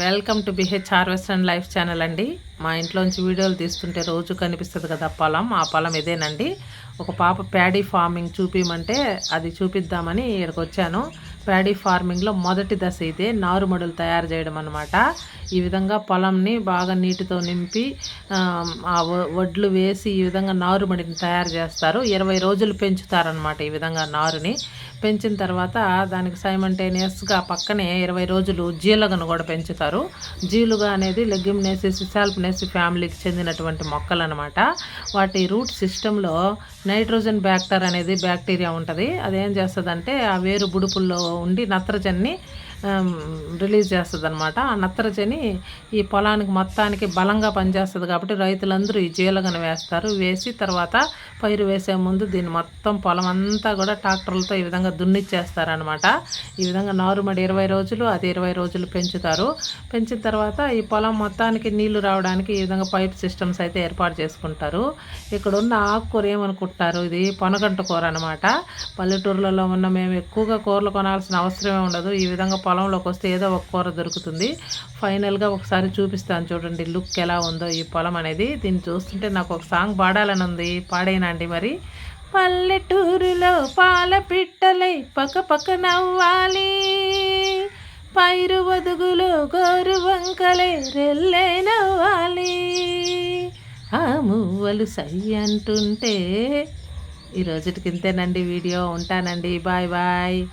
Welcome to B H harvest and life channel అండి. మా ఇంట్లోంచి వీడియోలు తీస్తుంటే రోజు కనిపిస్తుంది కదా పొలం ఆ పొలం ఇదేనండి. ఒక పాప ప్యాడీ ఫార్మింగ్ చూపించమంటే అది చూపిద్దామని ఇక్కడికి వచ్చాను. ప్యాడీ ఫార్మింగ్లో మొదటి దశ ఇదే. నారుమడులు తయారు చేయడం అనమాట ఈ విధంగా పొలంని బాగా నీటితో నింపి ఆ, వ- వడ్లు వేసి ఈ విధంగా నారుమడిని తయారు చేస్తారు. ఇరవై రోజులు పెంచుతారనమాట ఈ విధంగా నారుని. పెంచిన తర్వాత దానికి సైమంటేనియస్గా పక్కనే ఇరవై రోజులు జీలగను కూడా పెంచుతారు. జీలుగా అనేది లెగ్యుమినేసిస్ సాల్పినేసి ఫ్యామిలీకి చెందినటువంటి మొక్కలు అనమాట వాటి రూట్ సిస్టంలో నైట్రోజన్ బ్యాక్టర్ అనేది బ్యాక్టీరియా ఉంటుంది. అదేం చేస్తుందంటే ఆ వేరు బుడుపుల్లో ఉండి నత్రజన్ని రిలీజ్ చేస్తుంది అనమాట ఆ నత్రజని ఈ పొలానికి మొత్తానికి బలంగా పనిచేస్తుంది కాబట్టి రైతులందరూ ఈ జీలగన వేస్తారు. వేసి తర్వాత పైరు వేసే ముందు దీన్ని మొత్తం పొలం అంతా కూడా ట్రాక్టర్లతో ఈ విధంగా దున్నిచ్చేస్తారనమాట ఈ విధంగా నారుమడి ఇరవై రోజులు అది ఇరవై రోజులు పెంచుతారు. పెంచిన తర్వాత ఈ పొలం మొత్తానికి నీళ్ళు రావడానికి ఈ విధంగా పైప్ సిస్టమ్స్ అయితే ఏర్పాటు చేసుకుంటారు. ఇక్కడ ఉన్న ఆకుకూర ఏమనుకుంటారు? ఇది పొనగంట కూర అనమాట పల్లెటూర్లలో ఉన్న మేము ఎక్కువగా కూరలు కొనాల్సిన అవసరమే ఉండదు. ఈ విధంగా పొలంలోకి వస్తే ఏదో ఒక కూర దొరుకుతుంది. ఫైనల్గా ఒకసారి చూపిస్తాను చూడండి లుక్ ఎలా ఉందో ఈ పొలం అనేది. దీన్ని చూస్తుంటే నాకు ఒక సాంగ్ పాడాలని ఉంది. పాడేనండి మరి? పల్లెటూరులో పాల పిట్టలై పక్క పక్క నవ్వాలి. పైరు వదుగులు గోరు వంకలే రెల్లే నవ్వాలి. ఆ మువ్వలు సై అంటుంటే ఈ రోజుకి ఇంతేనండి వీడియో. ఉంటానండి. Bye bye.